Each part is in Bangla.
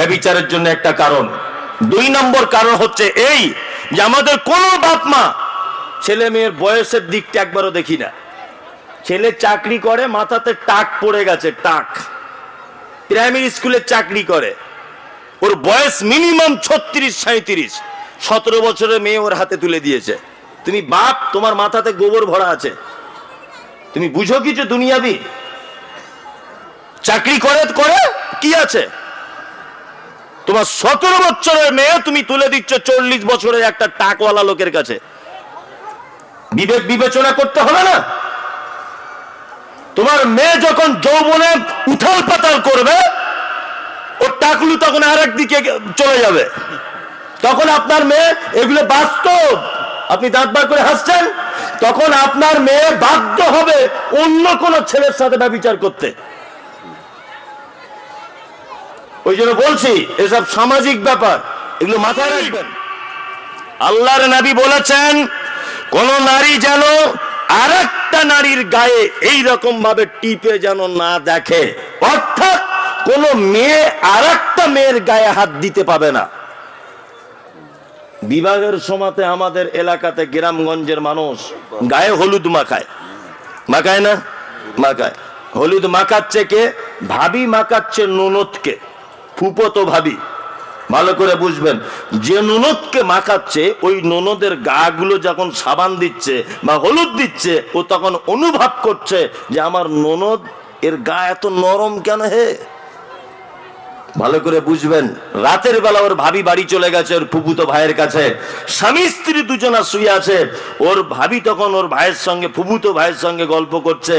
ব্যবিচারের জন্য একটা কারণ। দুই নম্বর কারণ হচ্ছে এই যে আমাদের কোনো বাপ মা ছেলে মেয়ের বয়সের দিকটা একবারও দেখি না। ছেলে চাকরি করে, মাথাতে টাক পড়ে গেছে, টাক। প্রাইমারি স্কুলে চাকরি করে। ওর বয়স মিনিমাম ছত্রিশ সাঁত্রিশ সতেরো বছরের মেয়ে ওর হাতে তুলে দিয়েছে। তুমি বাপ, তোমার মাথাতে গোবর ভরা আছে। তুমি বুঝো কিছু দুনিয়াবি? চাকরি করে করে কি আছে? তোমার সতেরো বছরের মেয়ে তুমি তুলে দিচ্ছ চল্লিশ বছরের একটা টাকওয়ালা লোকের কাছে। বিবেক বিবেচনা করতে হবে না। তোমার মেয়ে যখন যৌবনে উথাল পাতাল করবে ওর টাকলু তখন আর দিকে চলে যাবে। তখন আপনার মেয়ে এগুলো বাস্তব। আপনি দাঁত বার করে হাসছেন। তখন আপনার মেয়ে বাধ্য হবে অন্য কোন ছেলের সাথে ব্যবচার করতে। ওই জন্য বলছি এসব সামাজিক ব্যাপার এগুলো মাথায় রাখবেন। আল্লাহর নাবি বলেছেন কোন নারী যেন আর একটা নারীর গায়ে এই রকম ভাবে টিপে যেন না দেখে অর্থাৎ কোন মেয়ে আর একটা মেয়ের গায়ে হাত দিতে পাবে না। বিভাগের সময়তে আমাদের এলাকাতে গ্রামগঞ্জের মানুষ গায়ে হলুদ মাখায়। মাখায় না? মাখায়। হলুদ মাখাচ্ছে কে? ভাবি মাখাচ্ছে ননদকে ফুপতো ভাবি। ভালো করে বুঝবেন, যে ননদকে মাখাচ্ছে, ওই ননদের গা গুলো যখন সাবান দিচ্ছে বা হলুদ দিচ্ছে, ও তখন অনুভব করছে যে আমার ননদ এর গা এত নরম কেন হে? ভালো করে বুঝবেন, রাতের বেলা ওর ভাবি বাড়ি চলে গেছে ওর ফুপুতো ভাইয়ের কাছে। স্বামী স্ত্রী দুজনা শুয়ে আছে, ওর ভাবি তখন ওর ভাইয়ের সঙ্গে, ফুপুতো ভাইয়ের সঙ্গে গল্প করছে,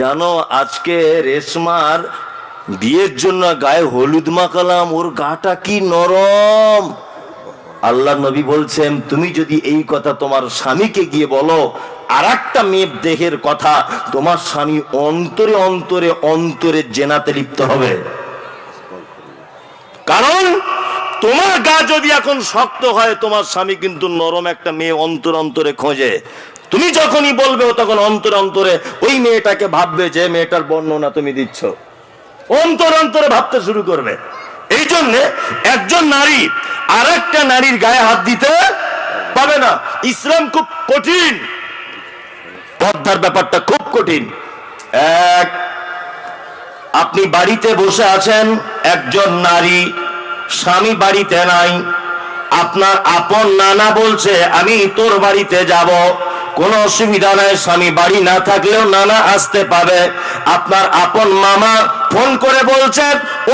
জানো, আজকে রেশমার বিয়ের জন্য গায়ে হলুদ মাখালাম, ওর গাটা কি নরম? আল্লাহ নবী বলছেন, তুমি যদি এই কথা তোমার স্বামীকে গিয়ে বলো আর একটা মেয়ের দেহের কথা তোমার স্বামী অন্তরে অন্তরে অন্তরে জেনাতে লিপ্ত হবে। কারণ তোমার গা যদি এখন শক্ত হয়, তোমার স্বামী কিন্তু নরম একটা মেয়ে অন্তর অন্তরে খোঁজে। তুমি যখনই বলবে তখন অন্তর অন্তরে ওই মেয়েটাকে ভাববে যে, মেয়েটার বর্ণনা তুমি দিচ্ছ। অন্তর অন্তরে ভাবতে শুরু করবে। এই জন্য একজন নারী আর একটা নারীর গায়ে হাত দিতে পাবে না। ইসলাম খুব কঠিন। পদ্মার ব্যাপারটা খুব কঠিন। এক, আপনি বাড়িতে বসে আছেন, একজন নারী, স্বামী বাড়িতে নাই। আপনার আপন নানা বলছে, আমি তোর বাড়িতে যাব। কোনো অসুবিধা নাই, স্বামী বাড়ি না থাকলেও নানা আসতে পাবে। আপনার আপন মামা ফোন করে বলছে,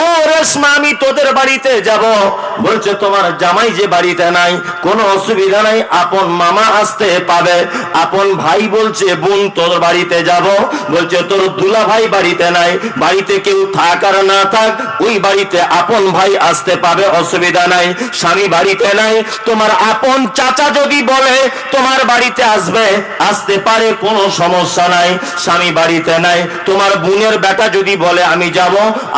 ও রেশমা, আমি তোদের বাড়িতে যাব। বলছে, তোমার জামাই যে বাড়িতে নাই, কোনো অসুবিধা নাই, আপন মামা আসতে পাবে। আপন ভাই বলছে, বোন, তোর বাড়িতে যাব। বলছে, তোর দুলা ভাই বাড়িতে নাই, বাড়িতে কেউ থাক আর না থাক, ওই বাড়িতে আপন ভাই আসতে পাবে, অসুবিধা নাই। স্বামী বাড়িতে নাই, তোমার আপন চাচা যদি বলে, তোমার বাড়িতে আসবে, আসতে পারে, কোনো সমস্যা নাই। স্বামী বাড়িতে নাই, তোমার বোনের বেটা যদি বলে, আমি যাব,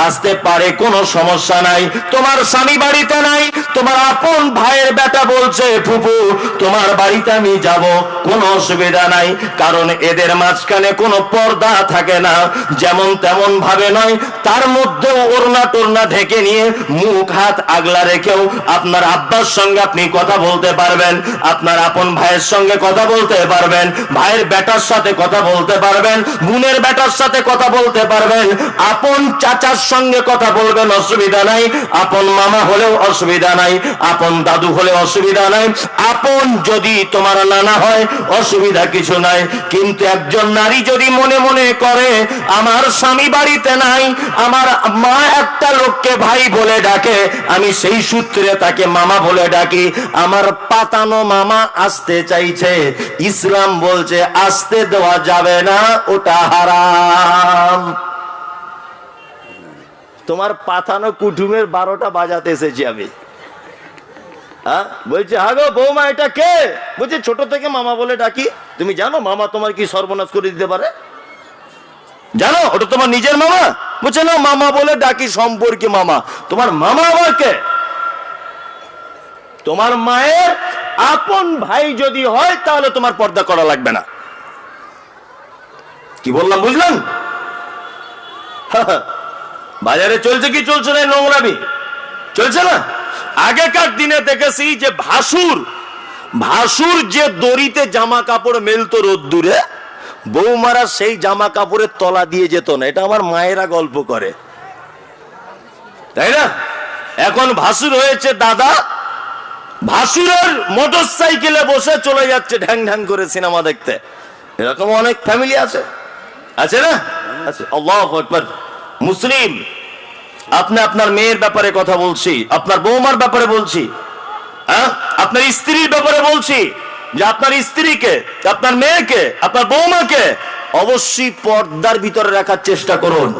আসতে পারে কোনো সমস্যা নাই। তোমার স্বামী বাড়িতে নাই, তোমার আপন ভাইয়ের বেটা বলছে ফুপু তোমার বাড়িতে আমি যাব, কোনো অসুবিধা নাই, কারণ এদের মাঝখানে কোনো পর্দা থাকে না। যেমন তেমন ভাবে নয়, তার মধ্যেও ওড়না টোরনা ঢেকে নিয়ে মুখ, হাত আগলা রেখেও আপনার আব্বার সঙ্গে আপনি কথা বলতে পারবেন, আপনার আপন ভাইয়ের সঙ্গে কথা বলতে পারবেন, ভাইয়ের বেটার সাথে কথা বলতে পারবেন, বোনের বেটার সাথে কথা বলতে পারবেন, আপন চাচার সঙ্গে কথা বলবেন, অসুবিধা নাই। আপন মামা হলেও অসুবিধা নাই। আপন দাদু হলে অসুবিধা নাই। আপন যদি তোমার নানা হয়, অসুবিধা কিছু নাই। কিন্তু একজন নারী যদি মনে মনে করে, আমার স্বামী বাড়িতে নাই, আমার মা একটা লোককে ভাই বলে ডাকে, আমি সেই সূত্রে তাকে মামা বলে ডাকি। আমার পাতানো মামা আসতে চাইছে। ইসলাম বলছে, আসতে দেওয়া যাবে না, ওটা হারাম। তোমার পাথানো কুটুমের বারোটা বাজাতে এসেছি আমি। হ্যাঁ? বলছে হ্যাঁ গো বৌমা, এটা কে? বলছে, ছোট থেকে মামা বলে ডাকি। তুমি জানো মামা তোমার কি সর্বনাশ করে দিতে পারে? জানো, ওটা তোমার নিজের মামা? বলছে, না, মামা বলে ডাকি সম্পর্কে মামা। তোমার মামা আবার কে? তোমার মায়ের আপন ভাই যদি হয়, তাহলে তোমার পর্দা করা লাগবে না। কি বললাম, বুঝলেন? বাজারে চলছে কি চলছে না নোংরামি? চলছে না? আগেকার দিনে দেখেছি যে ভাসুর ভাসুর যে দড়িতে জামা কাপড় মেলতো রোদ্দুরে, বৌমারা সেই জামা কাপড়ের তলা দিয়ে যেত না। এটা আমার মায়েরা গল্প করে। তাই না? এখন ভাসুর হয়েছে দাদা। ভাসুরের মোটর সাইকেলে বসে চলে যাচ্ছে ঢ্যাং ঢ্যাং করে সিনেমা দেখতে। এরকম অনেক ফ্যামিলি আছে। আছে না? আছে। আল্লাহ মুসলিম, আপনি আপনার মেয়ের ব্যাপারে কথা বলছি, আপনার বৌমার ব্যাপারে বলছি হ্যাঁ? আপনার স্ত্রীর ব্যাপারে বলছি, যে আপনার স্ত্রীকে, আপনার মেয়েকে, আপনার বৌমাকে অবশ্যই পর্দার ভিতরে রাখার চেষ্টা করুন।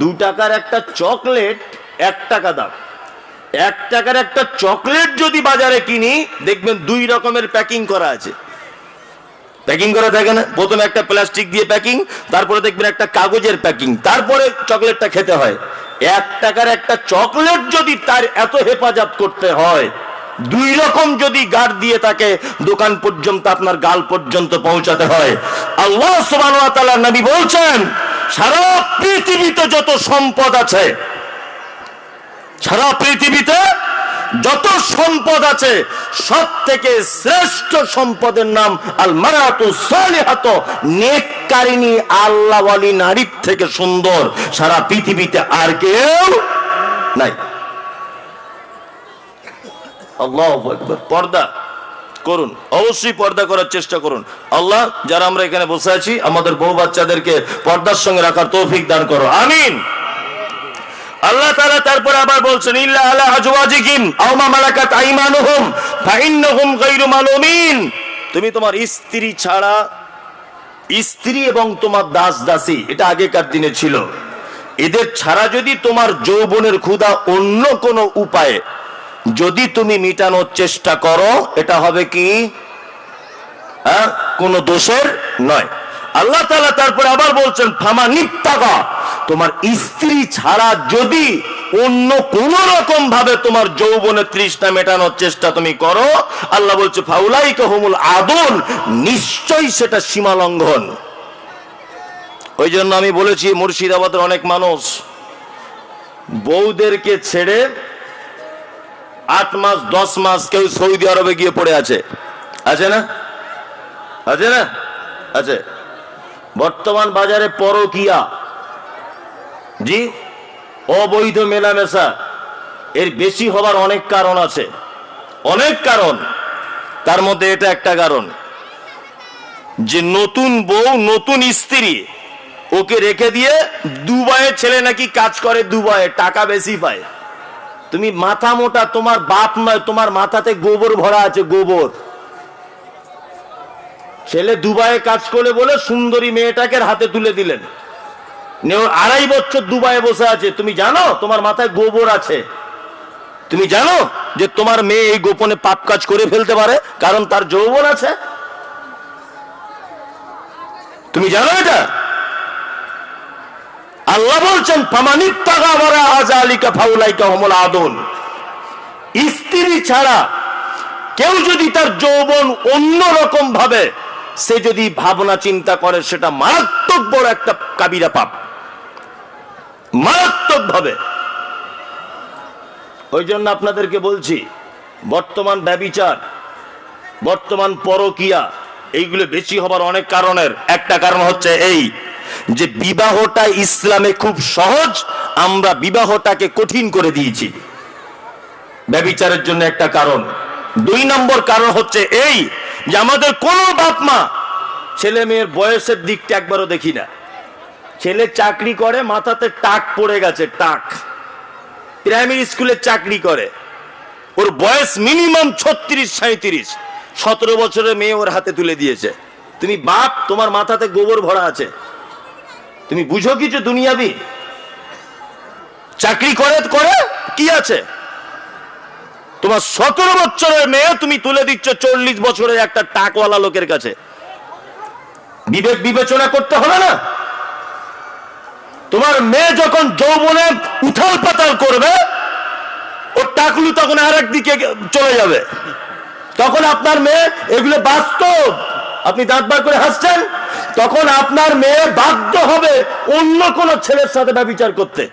দু টাকার একটা চকলেট, এক টাকা দাম। এক টাকার একটা চকলেট যদি বাজারে কিনি, দেখবেন দুই রকমের প্যাকিং করা আছে। প্যাকিং করা থাকে না। প্রথমে একটা প্লাস্টিক দিয়ে প্যাকিং তারপরে দেখবেন একটা কাগজের প্যাকিং তারপরে চকলেটটা খেতে হয়। এক টাকার একটা চকলেট যদি তার এত হেফাজত করতে হয়, দুই রকম যদি গার্ড দিয়ে তাকে দোকান পর্যন্ত আপনার গাল পর্যন্ত পৌঁছাতে হয়। আল্লাহ ওয়া নবী বলছেন, সারা পৃথিবীতে যত সম্পদ আছে, সারা পৃথিবীতে যত সম্পদ আছে সব থেকে শ্রেষ্ঠ সম্পদের নাম আল মারাতু সালিহাত। নেককারিনী আল্লাহওয়ালি নারীর থেকে সুন্দর। সারা পৃথিবীতে আর কেউ নাই। আল্লাহ পর্দা করুন। অবশ্যই পর্দা করার চেষ্টা করুন। আল্লাহ, যারা আমরা এখানে বসে আছি, আমাদের বউ বাচ্চাদেরকে পর্দার সঙ্গে রাখার তৌফিক দান করো। আমিন। আল্লাহ তাআলা তারপর আবার বলছেন, ইল্লা আলা আজওয়াজিকিম আও মা মালাকাত আইমানুহুম গায়রু মালুমিন। তুমি তোমার স্ত্রী ছাড়া স্ত্রী এবং তোমার দাস দাসী, এটা আগেকার দিনে ছিল। এদের ছাড়া যদি তোমার যৌবনের ক্ষুধা অন্য কোনো উপায়ে যদি তুমি মিটানোর চেষ্টা করো, এটা হবে কি? হ্যাঁ কোন দোষের নয়। আল্লাহ তাআলা তারপরে আবার বলছেন ফামা নিত্তাগা তোমার স্ত্রী ছাড়া যদি অন্য কোন রকম ভাবে তোমার যৌবনে তৃষ্ণা মেটানোর চেষ্টা তুমি করো, আল্লাহ বলছে ফাউলাই হুমুল আদুন, নিশ্চয়ই সেটা সীমা লঙ্ঘন। ওই জন্য আমি বলেছি, মুর্শিদাবাদের অনেক মানুষ বউদেরকে ছেড়ে আট মাস, দশ মাস কেউ সৌদি আরবে গিয়ে পড়ে আছে। আছে না? আছে না? আছে। বর্তমান বাজারে পরকিয়া। জি? অবৈধ মেলামেশা। এর বেশি হবার অনেক কারণ আছে। অনেক কারণ। তার মধ্যে এটা একটা কারণ। যে নতুন বউ, নতুন স্ত্রী, ওকে রেখে দিয়ে দুবাইয়ের ছেলে নাকি কাজ করে দুবাইয়ে, টাকা বেশি পায়। তুমি মাথা মোটা, তোমার বাপ নয়, তোমার মাথাতে গোবর ভরা আছে, গোবর। ছেলে দুবাইয়ে কাজ করে বলে সুন্দরী মেয়েটাকে হাতে তুলে দিলেন। আড়াই বছর দুবাইয়ে বসে আছে। তুমি জানো, তোমার মাথায় গোবর আছে। তুমি জানো যে তোমার মেয়ে এই গোপনে পাপ কাজ করে ফেলতে পারে, কারণ তার যৌবন আছে? তুমি জানো এটা? আল্লাহ বলছেন ফামানিত টাকা ভরা আজ আলিকা ফাউলাইকা হমল আদন। স্ত্রী ছাড়া কেউ যদি তার যৌবন অন্য রকম ভাবে সে যদি ভাবনা চিন্তা করে, সেটা মারাত্মক বড় একটা কাবিরা পাপ। মারাত্মক ভাবে। ওই জন্য আপনাদেরকে বলছি, বর্তমান ব্যবিচার, বর্তমান পরকিয়া, এইগুলো বেশি হবার অনেক কারণের। একটা কারণ হচ্ছে এই যে বিবাহটা ইসলামে খুব সহজ, আমরা বিবাহটাকে কঠিন করে দিয়েছি। ব্যবিচারের জন্য একটা কারণ। দুই নম্বর কারণ হচ্ছে এই যে আমাদের কোনো বাপ মা, ছেলে মেয়ের বয়সের দিকটা একবারও দেখি না। ছেলে চাকরি করে, মাথাতে টাক পড়ে গেছে, টাক। প্রাইমারি স্কুলে চাকরি করে। ওর বয়স মিনিমাম ছত্রিশ সাঁত্রিশ সতেরো বছরের মেয়ে ওর হাতে তুলে দিয়েছে। তুমি বাপ, তোমার মাথাতে গোবর ভরা আছে। তুমি বুঝো কিছু দুনিয়াবি? চাকরি করে করে কি আছে? তোমার সতেরো বছরের মেয়ে তুমি তুলে দিচ্ছ চল্লিশ বছরের একটা টাকওয়ালা লোকের কাছে। বিবেক বিবেচনা করতে হবে না? তোমার মেয়ে যখন যৌবনে উথাল পাতাল করবে, ওর টাকলু তখন আর দিকে চলে যাবে। তখন আপনার মেয়ে, এগুলো বাস্তব। আপনি দাঁত বার করে হাসছেন, তখন আপনার মেয়ে বাধ্য হবে অন্য কোন ছেলের সাথে ব্যবচার করতে।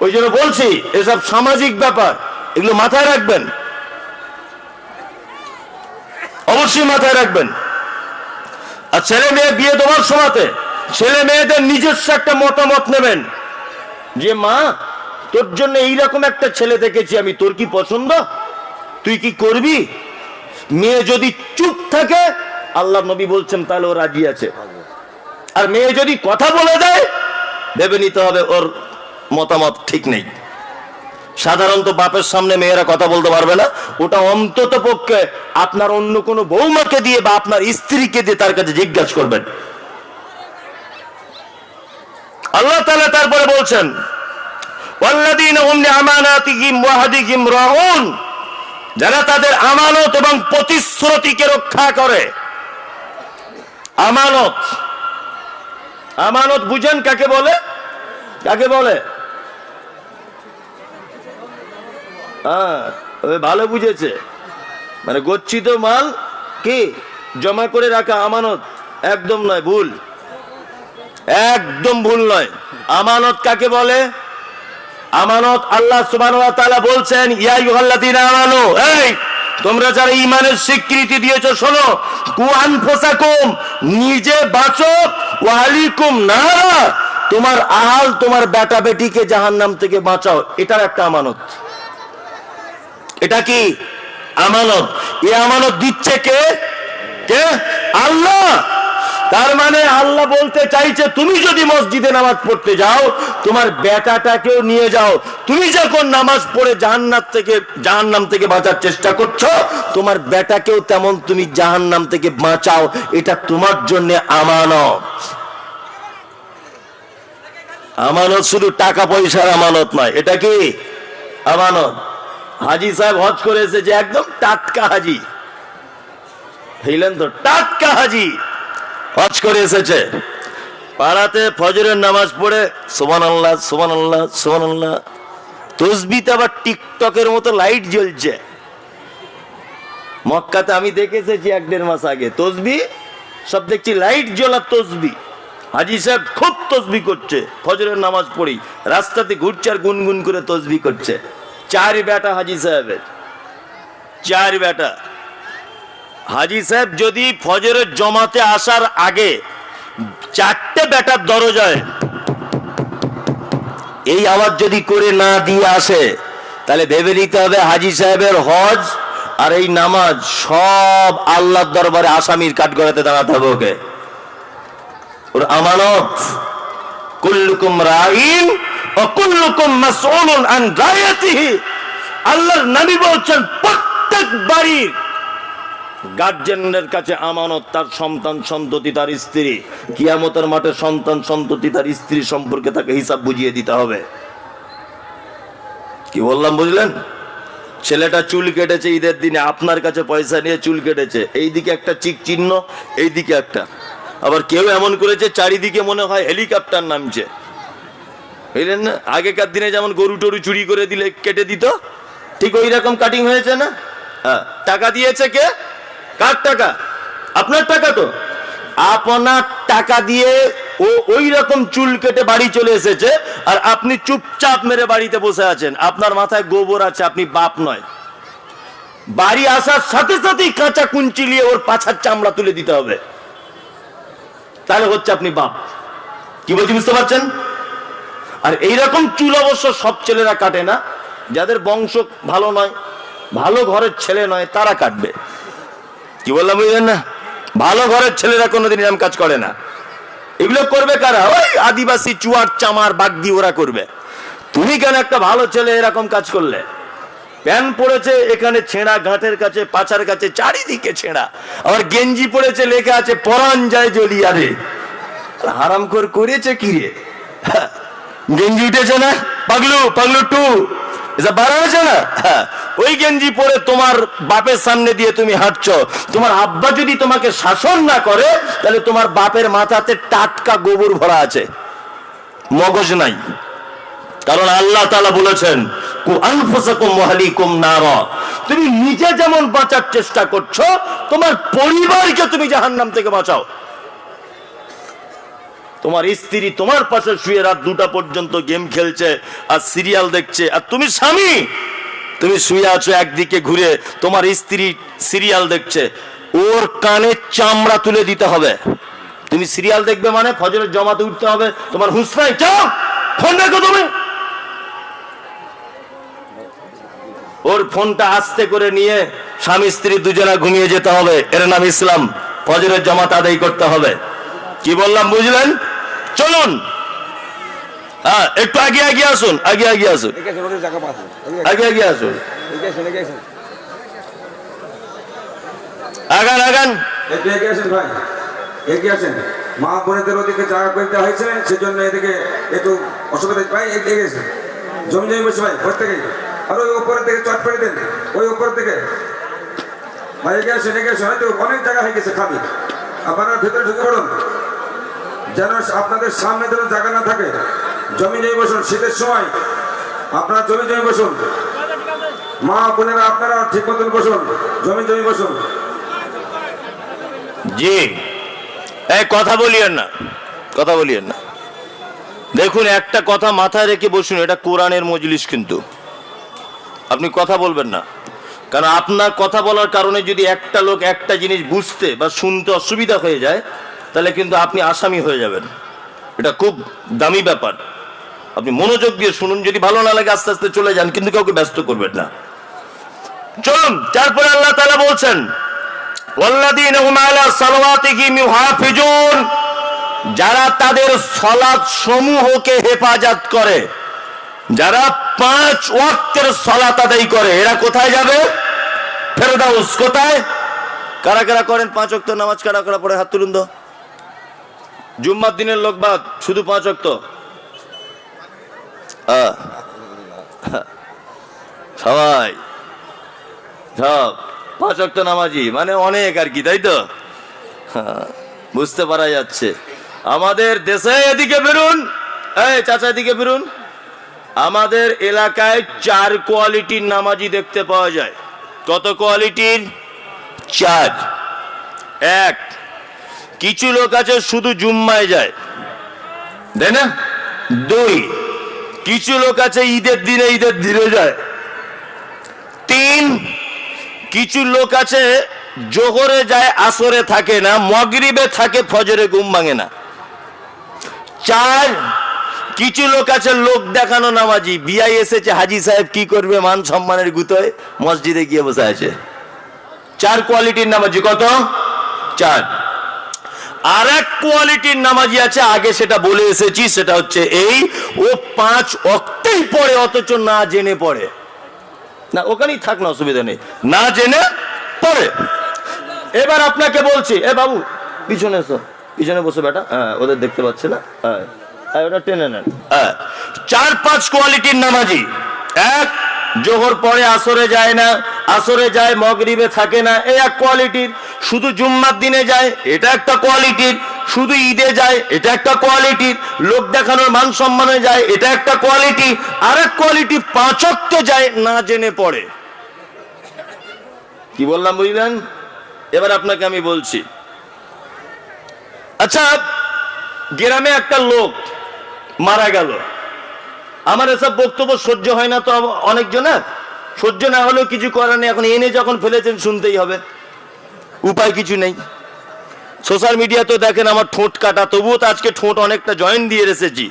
ওই জন্য বলছি, এসব সামাজিক ব্যাপার, এগুলো মাথায় রাখবেন। অবশ্যই মাথায় রাখবেন। আর ছেলে মেয়ে বিয়ে দেওয়ার সময়তে ছেলে মেয়েদের নিজস্ব একটা মতামত নেবেন। যে, মা, তোর জন্য এইরকম একটা ছেলে দেখেছি, আমি তোর কি পছন্দ? তুই কি করবি? মেয়ে যদি চুপ থাকে, আল্লাহ নবী বলছেন, তাহলে ও রাজি আছে। আর মেয়ে যদি কথা বলে দেয়, ভেবে নিতে হবে ওর মতামত ঠিক নেই। সাধারণত বাপের সামনে মেয়েরা কথা বলতে পারবে না। ওটা অন্তত পক্ষে আপনার অন্য কোনো বৌমাকে দিয়ে বা আপনার স্ত্রীকে দিয়ে তার কাছে জিজ্ঞাসা করবেন। আল্লাহ তালা তারপরে বলছেন যারা তাদের আমানত এবং প্রতিশ্রুতিকে রক্ষা করে, আমানত আমানত বুঝেন কাকে বলে? কাকে বলে? হ্যাঁ ভালো বুঝেছে। মানে গচ্ছিত মাল কি? জমা করে রাখা আমানত একদম নয়, ভুল। একদম ভুল নয়। আমানত কাকে বলে? আমানত আল্লাহ বলছেন, ইয়া আইয়ুহাল্লাযীনা এই, তোমরা যারা ঈমানের স্বীকৃতি দিয়েছ, শোনো। কু আনফুসাকুম, নিজে বাঁচো। ওয়া আলাইকুম নারা, তোমার আহাল তোমার বেটা বেটিকে জাহান্নাম থেকে বাঁচাও। এটার একটা আমানত। এটা কি? আমানত। এই আমানত দিচ্ছে কে? কে? আল্লাহ। তার মানে আল্লাহ বলতে চাইছে, তুমি যদি মসজিদে নামাজ পড়তে যাও, তোমার বেটাটাকেও নিয়ে যাও। তুমি যখন নামাজ পড়ে জাহান্নাম থেকে জাহান্নাম থেকে বাঁচার চেষ্টা করছ, তোমার বেটাকেও তেমন তুমি জাহান্নাম থেকে বাঁচাও। এটা তোমার জন্য আমানত। আমানত শুধু টাকা পয়সার আমানত নয়, এটা কি? আমানত। হাজি সাহেব হজ করে এসেছে, একদম টাটকা হাজি। তো? টাটকা হাজি হজ করে এসেছে। পাড়াতে ফজরের নামাজ পড়ে সোমান আল্লাহ সোমান আল্লাহ সোমান আল্লাহ তসবিতে আবার টিকটকের মতো লাইট জ্বলছে। মক্কাতে আমি দেখে এসেছি এক দেড় মাস আগে তসবি, সব দেখছি লাইট জ্বলা তসবি। হাজি সাহেব খুব তসবি করছে, ফজরের নামাজ পড়ি রাস্তাতে ঘুরছে আর গুনগুন করে তসবি করছে। চার বেটা হাজি সাহেবের চার বেটা হাজি সাহেব যদি ফজরের জমাতে আসার আগে চারটে বেটার দরজায় এই আওয়াজ যদি করে না দিয়ে আসে, তাহলে ভেবে নিতে হবে হাজি সাহেবের হজ আর এই নামাজ সব আল্লাহর দরবারে আসামির কাঠগড়াতে দাঁড়াতে হবে ওকে। ওর আমানত, কুল্লুকুম রাইন আল্লাহর নবী বলছেন, প্রত্যেক বাড়ির কাছে আমানত, তার সন্তান সন্ততি, তার স্ত্রী। কিয়ামতের মাঠে সন্তান সন্ততি, তার স্ত্রী সম্পর্কে তাকে হিসাব বুঝিয়ে দিতে হবে। কি বললাম, বুঝলেন? ছেলেটা চুল কেটেছে ঈদের দিনে, আপনার কাছে পয়সা নিয়ে চুল কেটেছে। এইদিকে একটা চিক চিহ্ন, এইদিকে একটা। আবার কেউ এমন করেছে, চারিদিকে মনে হয় হেলিকপ্টার নামছে। বুঝলেন না? আগেকার দিনে যেমন গরু টরু চুরি করে দিলে কেটে দিত, ঠিক ওই রকম কাটিং হয়েছে না? হ্যাঁ টাকা দিয়েছে কে? কার টাকা? আপনার টাকা তো। আপনার টাকা দিয়ে ও ওই রকম চুল কেটে বাড়ি চলে এসেছে, আর আপনি চুপচাপ মেরে বাড়িতে বসে আছেন। আপনার মাথায় গোবর আছে, আপনি বাপ নয়। বাড়ি আসার সাথে সাথেই কাঁচা কুঞ্চি নিয়ে ওর পাছার চামড়া তুলে দিতে হবে। তাহলে হচ্ছে আপনি বাপ। কি বলছি, বুঝতে পারছেন? আর এইরকম চুল অবশ্য সব ছেলেরা কাটে না। যাদের বংশ ভালো নয়, ভালো ঘরের ছেলে নয়, তারা কাটবে। কি বললাম বুঝলেন না? ভালো ঘরের ছেলেরা কোনোদিন এরকম কাজ করে না। এগুলো করবে কারা? ওই আদিবাসী চুয়ার চামার বাগদি ওরা করবে। তুমি কেন একটা ভালো ছেলে এরকম কাজ করলে? প্যান পড়েছে এখানে ছেঁড়া গাঁটের কাছে, পাছার কাছে, চারিদিকে ছেঁড়া। আবার গেঞ্জি পড়েছে, লেখা আছে পরান যায় জ্বলিয়া রে হারাম কর করেছে কি রে? গেঞ্জি উঠেছে না? পাগলু পাগলু টু। হ্যাঁ, ওই গেঞ্জি পরে তোমার বাপের সামনে দিয়ে তুমি হাঁটছো। তোমার আব্বা যদি তোমাকে শাসন না করে তাহলে তোমার বাপের মাথাতে টাটকা গোবর ভরা আছে। মগজ নাই। কারণ আল্লাহ তাআলা বলেছেন তুমি নিজে যেমন বাঁচার চেষ্টা করছ তোমার পরিবারকে তুমি জাহান্নাম থেকে বাঁচাও। তোমার স্ত্রী তোমার পাশে শুয়ে রাত দুটা পর্যন্ত গেম খেলছে আর সিরিয়াল দেখছে। আর তুমি স্বামী! তুমি শুয়ে আছো একদিকে ঘুরে, তোমার স্ত্রী সিরিয়াল দেখছে। ওর কানে চামড়া তুলে দিতে হবে। তুমি সিরিয়াল দেখবে মানে ফজরের জমাতে উঠতে হবে। তোমার হুঁশ নাই যাও! ফোন দেখো তুমি! ওর ফোনটা আস্তে করে নিয়ে স্বামী স্ত্রী দুজনা ঘুমিয়ে যেতে হবে। এর নাম ইসলাম। ফজরের জমাত আদায় করতে হবে। কি বললাম বুঝলেন? চলুন। হ্যাঁ একটু আগে আগে আসুন আগে আগে আসুন। আগে আগে আসুন। আগান আগান। একটু এগিয়ে আসেন ভাই। এগিয়ে আসেন। মা বোনেদের ওদিকে জায়গা করে হয়েছে সেজন্য এদিকে একটু অসুবিধা ভাই এগিয়ে গেছে জমি জমি বসে ভাই প্রত্যেকেই। আর ওই উপরের থেকে চট পেড়ে দেন। ওই থেকে ভাই এগিয়ে আসেন এগিয়ে আসেন। হয়তো অনেক জায়গা হয়ে গেছে খাবি আপনারা ভেতরে ঢুকে পড়ুন। যেন আপনাদের সামনে যেন জায়গা না থাকে। জমি জমি বসুন, শীতের সময়। আপনারা জমি জমি বসুন। মা, বোনেরা, আপনারা ঠিক মতন বসুন। জমি জমি বসুন। জি। এই, কথা বলিয়েন না। কথা বলিয়েন না। দেখুন, একটা কথা মাথায় রেখে বসুন, এটা কোরআনের মজলিস কিন্তু। আপনি কথা বলবেন না। কারণ আপনার কথা বলার কারণে যদি একটা লোক একটা জিনিস বুঝতে বা শুনতে অসুবিধা হয়ে যায় তাহলে কিন্তু আপনি আসামি হয়ে যাবেন। এটা খুব দামি ব্যাপার। আপনি মনোযোগ দিয়ে শুনুন, যদি ভালো না লাগে আস্তে আস্তে চলে যান, কিন্তু কাউকে ব্যস্ত করবেন না। চলুন, তারপরে আল্লাহ তাআলা বলছেন যারা তাদের সলাদ সমূহকে হেফাজত করে, যারা পাঁচ ওয়াক্তের সালাত আদায় করে, এরা কোথায় যাবে? ফেরদাউস কোথায়? কারা কারা করেন পাঁচ ওয়াক্ত নামাজ কারা কারা পড়ে? হাত তুলুন জুম্মার দিনের লোক বাদ, শুধু পাঁচ আহ। সবাই। সব। পাঁচ ওয়াক্ত নামাজি মানে অনেক আর কি, তাই তো? বুঝতে পারা যাচ্ছে। আমাদের দেশে এদিকে বেরুন। এই চাচা, এদিকে বেরুন। আমাদের এলাকায় চার কোয়ালিটির নামাজি দেখতে পাওয়া যায়। কত কোয়ালিটির? চার। এক। কিছু লোক আছে, শুধু জুম্মায় যায়। তাই না? দুই, কিছু লোক আছে, ঈদের দিনে ঈদের দিনে যায়। তিন, কিছু লোক আছে, জোহরে যায়, আসরে থাকে না, মগরিবে থাকে, ফজরে ঘুম ভাঙে না। চার, কিছু লোক আছে, লোক দেখানো নামাজি। বিয়াই এসেছে, হাজি সাহেব কি করবে, মান সম্মানের গুতোয় মসজিদে গিয়ে বসে আছে। চার, কোয়ালিটির নামাজি, কত? চার। আর এক কোয়ালিটির নামাজি আছে আগে সেটা বলে এসেছি সেটা হচ্ছে এই। ও পাঁচ অক্টেই পড়ে অথচ না জেনে পড়ে। না ওখানেই থাক না অসুবিধা নেই। না জেনে পড়ে। এবার আপনাকে বলছি এ বাবু পিছনে এসো। পিছনে বসে বেটা। হ্যাঁ ওদের দেখতে পাচ্ছে না। হ্যাঁ হ্যাঁ, ওটা টেনে নেন। হ্যাঁ চার পাঁচ কোয়ালিটির নামাজি। এক জোহর পরে আসরে যায় না আসরে যায় মগরিবে থাকে না এই এক কোয়ালিটির। শুধু জুম্মার দিনে যায়, এটা একটা কোয়ালিটির। শুধু ঈদে যায়, এটা একটা কোয়ালিটির। লোক দেখানোর মান সম্মানে যায়, এটা একটা কোয়ালিটি। আর এক কোয়ালিটি পাঁচক্ত যায়, না জেনে পড়ে। কি বললাম বুঝলেন? এবার আপনাকে আমি বলছি। আচ্ছা গ্রামে একটা লোক মারা গেল। আমার এসব বক্তব্য সহ্য হয় না তো অনেকজনের। সহ্য না হলেও কিছু করার নেই। এখন এনে যখন ফেলেছেন, শুনতেই হবে। উপায় কিছু নেই। সোশ্যাল মিডিয়াতে দেখেন আমার ঠোঁট কাটা, তবুও তো আজকে ঠোঁট অনেকটা জয়েন দিয়ে এসেছি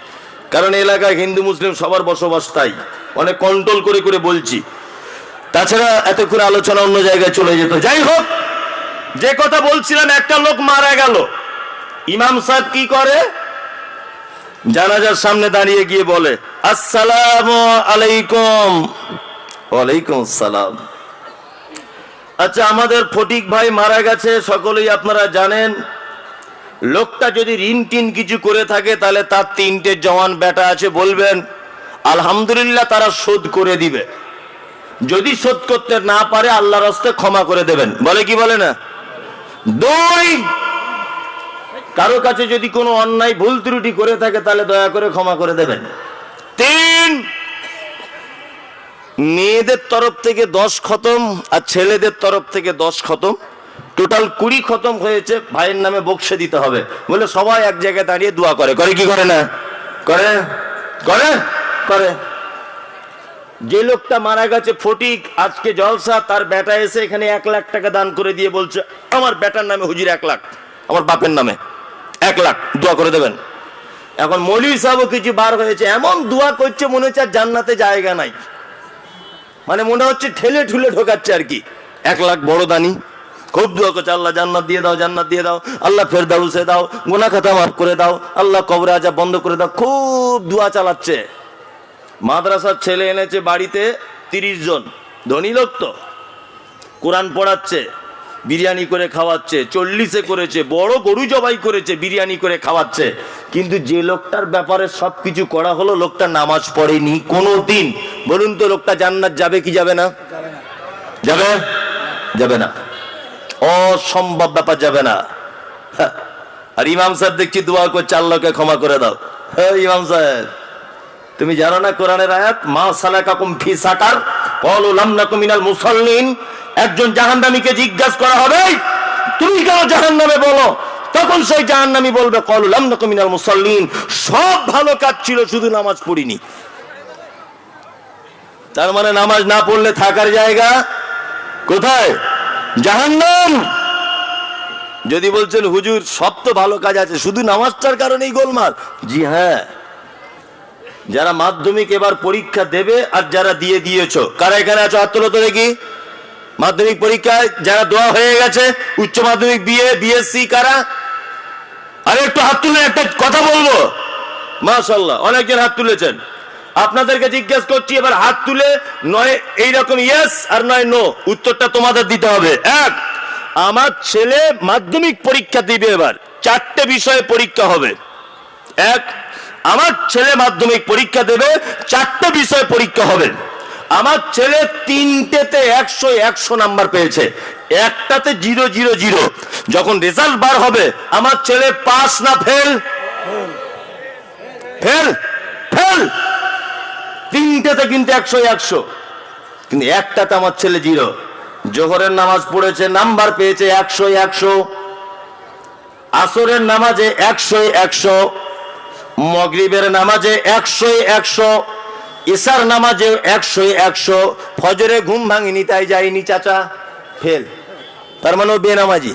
কারণ এলাকায় হিন্দু, মুসলিম সবার বসবাস তাই। অনেক কন্ট্রোল করে করে বলছি। তাছাড়া এতক্ষণ আলোচনা অন্য জায়গায় চলে যেত। যাই হোক, যে কথা বলছিলাম, একটা লোক মারা গেল। ইমাম সাহেব কি করে? জানাজার সামনে দাঁড়িয়ে গিয়ে বলে, আসসালাম আলাইকুম। ওয়ালাইকুম আসসালাম। আচ্ছা আমাদের ফটিক ভাই মারা গেছে, সকলেই আপনারা জানেন। লোকটা যদি ঋণ টিন কিছু করে থাকে, তাহলে তার তিনটে জওয়ান বেটা আছে, বলবেন, আলহামদুলিল্লাহ, তারা শোধ করে দিবে। যদি শোধ করতে না পারে, আল্লাহর হস্তে ক্ষমা করে দেবেন। বলে কি বলে না? দুই, কারও কাছে যদি কোনো অন্যায়, ভুল ত্রুটি করে থাকে, তাহলে দয়া করে ক্ষমা করে দেবেন। তিন মেয়েদের তরফ থেকে দশ খতম আর ছেলেদের তরফ থেকে দশ খতম। টোটাল কুড়ি খতম হয়েছে, ভাইয়ের নামে বক্সে দিতে হবে। বলে সবাই এক জায়গায় দাঁড়িয়ে দোয়া করে। করে কি করে না? করে? করে? করে। যে লোকটা মারা গেছে ফটিক, আজকে জলসা, তার বেটা এসে এখানে এক লাখ টাকা দান করে দিয়ে বলছে, আমার বেটার নামে হুজুর এক লাখ, আমার বাপের নামে এক লাখ, দোয়া করে দেবেন। এখন মৌলী সাহেবও কিছু বার হয়েছে, এমন দোয়া করছে মনে হচ্ছে আর জান্নাতে জায়গা নাই। মানে মনে হচ্ছে ঠেলে ঠুলে ঢোকাচ্ছে আর কি। এক লাখ বড় দানি। খুব দোয়া করছে, আল্লাহ জান্নাত দিয়ে দাও, জান্নাত দিয়ে দাও। আল্লাহ ফের দাউসে দাও গোনা খাতা মাফ করে দাও। আল্লাহ কবরে আজা বন্ধ করে দাও। খুব দোয়া চালাচ্ছে। মাদ্রাসার ছেলে এনেছে বাড়িতে তিরিশ জন। ধনী লোক তো। কোরআন পড়াচ্ছে। বিরিয়ানি করে খাওয়াচ্ছে, চল্লিশে করেছে, বড় গরু জবাই করেছে, বিরিয়ানি করে খাওয়াচ্ছে। কিন্তু যে লোকটার ব্যাপারে সব কিছু করা হলো, লোকটা নামাজ পড়েনি কোনো দিন বলুন তো, লোকটা জান্নাত যাবে কি যাবে না? যাবে? যাবে না। অসম্ভব ব্যাপার যাবে না। হ্যাঁ। আর ইমাম সাহেব দেখছি দোয়া করছে, আল্লাহকে ক্ষমা করে দাও। হ্যাঁ ইমাম সাহেব। তুমি জানো না কোরআনের আয়াত? মা সালাকাকুম ফি সাকার, ক্বালু লাম নাকুম মিনাল মুসাল্লিন। একজন জাহান্নামীকে জিজ্ঞাসা করা হবে, তুমি কেন জাহান্নামে বলো? তখন সেই জাহান্নামী বলবে, ক্বালু লাম নাকুম মিনাল মুসাল্লিন, সব ভালো কাজ ছিল, শুধু নামাজ পড়িনি। তার মানে নামাজ না পড়লে থাকার জায়গা কোথায়? জাহান্নাম। যদি বলছেন, হুজুর, সব তো ভালো কাজ আছে, শুধু নামাজটার কারণেই গোলমাল? জি হ্যাঁ। যারা মাধ্যমিক এবার পরীক্ষা দেবে আর যারা দিয়ে দিয়েছ। কারা এখানে আছো? হাত তোলো তো দেখি মাধ্যমিক পরীক্ষায় যারা দেওয়া হয়ে গেছে, উচ্চ মাধ্যমিক বিএ বিএসসি কারা? আরে একটু হাত তুলে, একটা কথা বলব। মাশাল্লাহ অনেকজন হাত তুলেছেন। আপনাদেরকে জিজ্ঞেস করছি, এবার হাত তুলে নয় এইরকম ইয়েস আর নয় নো উত্তরটা তোমাদের দিতে হবে। এক, আমার ছেলে মাধ্যমিক পরীক্ষা দিবে এবার। চারটে বিষয়ে পরীক্ষা হবে। এক আমার ছেলে মাধ্যমিক পরীক্ষা দেবে, চারটে বিষয় পরীক্ষা হবে। আমার ছেলে তিনটেতে একশো একশো নাম্বার পেয়েছে। একটাতে জিরো জিরো জিরো। যখন রেজাল্ট বার হবে, আমার ছেলে পাস না ফেল ফেল ফেল তিনটেতে কিন্তু একশো একশো। কিন্তু একটাতে আমার ছেলে জিরো। জোহরের নামাজ পড়েছে, নাম্বার পেয়েছে একশো একশো। আসরের নামাজে একশো একশো। মগরিবের নামাজে একশো একশো, ইসার নামাজে একশো একশো, ফজরে ঘুম ভাঙিনি, তাই যাইনি চাচা। ফেল। তার মানে ও বেনামাজি।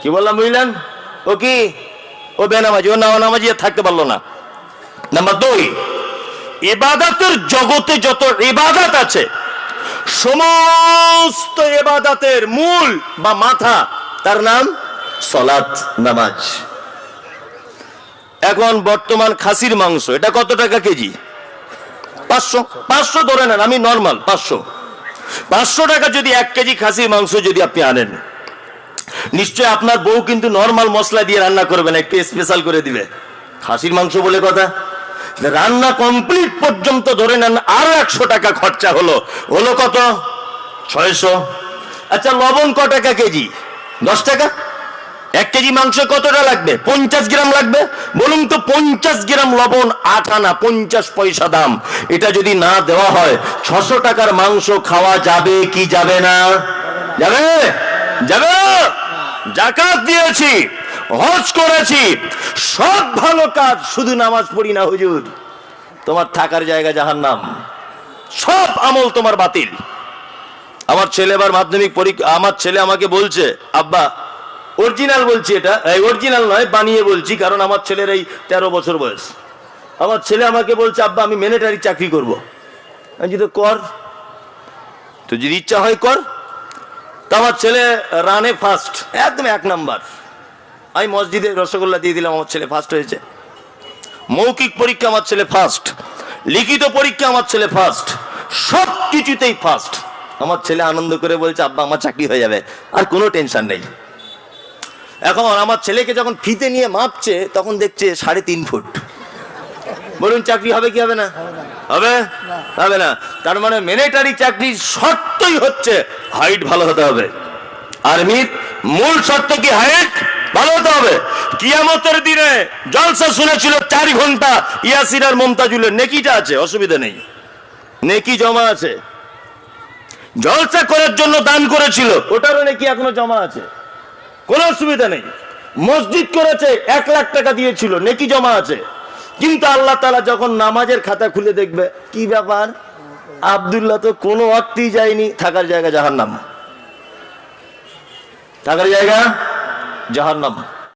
কি বললাম বুঝলেন? ও কি? ও বেনামাজি। ও না নামাজি থাকতে পারল না। নাম্বার দুই এবাদাতের জগতে যত এবাদাত আছে, সমস্ত এবাদাতের মূল বা মাথা, তার নাম সলাত নামাজ। এখন বর্তমান খাসির মাংস, এটা কত টাকা কেজি? পাঁচশো? পাঁচশো ধরে নেন, আমি নর্মাল পাঁচশো। পাঁচশো টাকা যদি এক কেজি খাসির মাংস যদি আপনি আনেন, নিশ্চয় আপনার বউ কিন্তু নর্মাল মশলা দিয়ে রান্না করবে না, একটু স্পেশাল করে দিবে। খাসির মাংস বলে কথা। রান্না কমপ্লিট পর্যন্ত ধরে নেন, আরও একশো টাকা খরচা হলো। হলো কত? ছয়শো। আচ্ছা লবণ ক টাকা কেজি? দশ টাকা? এক কেজি মাংস কতটা লাগবে? পঞ্চাশ গ্রাম লাগবে? বলুন তো, পঞ্চাশ গ্রাম লবণ আট আনা, পঞ্চাশ পয়সা দাম। এটা যদি না দেওয়া হয়, ছশো টাকার মাংস খাওয়া যাবে কি যাবে না? যাবে? যাবে? জাকাত দিয়েছি, হজ করেছি। সব ভালো কাজ, শুধু নামাজ পড়ি না, হুজুর। তোমার থাকার জায়গা যাহার নাম সব আমল তোমার বাতিল। আমার ছেলে এবার মাধ্যমিক পরীক্ষা, আমার ছেলে আমাকে বলছে, আব্বা অরিজিনাল বলছি এটা। অরিজিনাল নয়, বানিয়ে বলছি, কারণ আমার ছেলের এই তেরো বছর বয়স। আমার ছেলে আমাকে বলছে, আব্বা, আমি মিলিটারি চাকরি করব। আমি যদি কর। তো যদি ইচ্ছা হয় কর। তো আমার ছেলে রানে ফার্স্ট একদম এক নাম্বার আমি মসজিদে রসগোল্লা দিয়ে দিলাম, আমার ছেলে ফার্স্ট হয়েছে। মৌখিক পরীক্ষা আমার ছেলে ফার্স্ট লিখিত পরীক্ষা আমার ছেলে ফার্স্ট সব কিছুতেই ফার্স্ট আমার ছেলে আনন্দ করে বলছে, আব্বা, আমার চাকরি হয়ে যাবে। আর কোনো টেনশন নেই। এখন আমার ছেলেকে যখন ফিতে নিয়ে মাপছে, তখন দেখছে সাড়ে তিন ফুট। বলুন, চাকরি হবে কি হবে না? হবে? হবে না। তার মানে মিলিটারি চাকরির শর্তই হচ্ছে হাইট ভালো হতে হবে। আর্মির মূল শর্ত কি হাইট ভালো হতে হবে। কিয়ামতের দিনে জলসা শুনেছিল চার ঘণ্টা ইয়াসির আর মমতাজুলের নেকিটা আছে, অসুবিধা নেই। নেকি জমা আছে। জলসা করার জন্য দান করেছিল, ওটারও নাকি এখনও জমা আছে। কোনো অসুবিধা নেই। মসজিদ করেছে, এক লাখ টাকা দিয়েছিল, নেকি জমা আছে। কিন্তু আল্লাহ তালা যখন নামাজের খাতা খুলে দেখবে, কি ব্যাপার? আবদুল্লাহ তো কোনো অক্তেই যায়নি, থাকার জায়গা জাহান্নাম। থাকার জায়গা জাহান্নাম।